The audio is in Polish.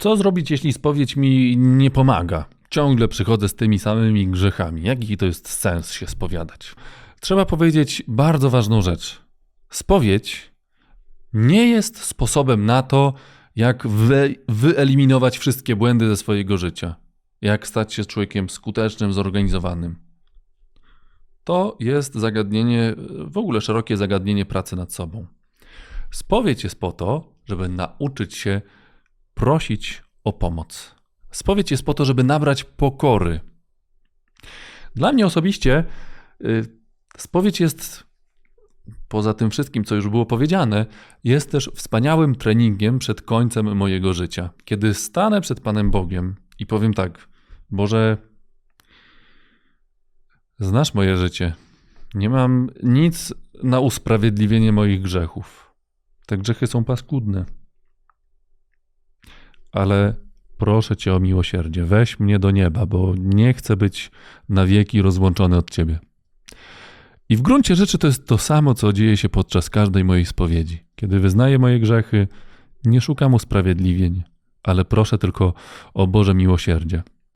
Co zrobić, jeśli spowiedź mi nie pomaga? Ciągle przychodzę z tymi samymi grzechami. Jaki to jest sens się spowiadać? Trzeba powiedzieć bardzo ważną rzecz. Spowiedź nie jest sposobem na to, jak wy, wyeliminować wszystkie błędy ze swojego życia. Jak stać się człowiekiem skutecznym, zorganizowanym. To jest zagadnienie, w ogóle szerokie zagadnienie pracy nad sobą. Spowiedź jest po to, żeby nauczyć się prosić o pomoc. Spowiedź jest po to, żeby nabrać pokory. Dla mnie osobiście y, spowiedź jest, poza tym wszystkim, co już było powiedziane, jest też wspaniałym treningiem przed końcem mojego życia. Kiedy stanę przed Panem Bogiem i powiem tak, Boże, znasz moje życie. Nie mam nic na usprawiedliwienie moich grzechów. Te grzechy są paskudne. Ale proszę Cię o miłosierdzie, weź mnie do nieba, bo nie chcę być na wieki rozłączony od Ciebie. I w gruncie rzeczy to jest to samo, co dzieje się podczas każdej mojej spowiedzi. Kiedy wyznaję moje grzechy, nie szukam usprawiedliwień, ale proszę tylko o Boże miłosierdzie.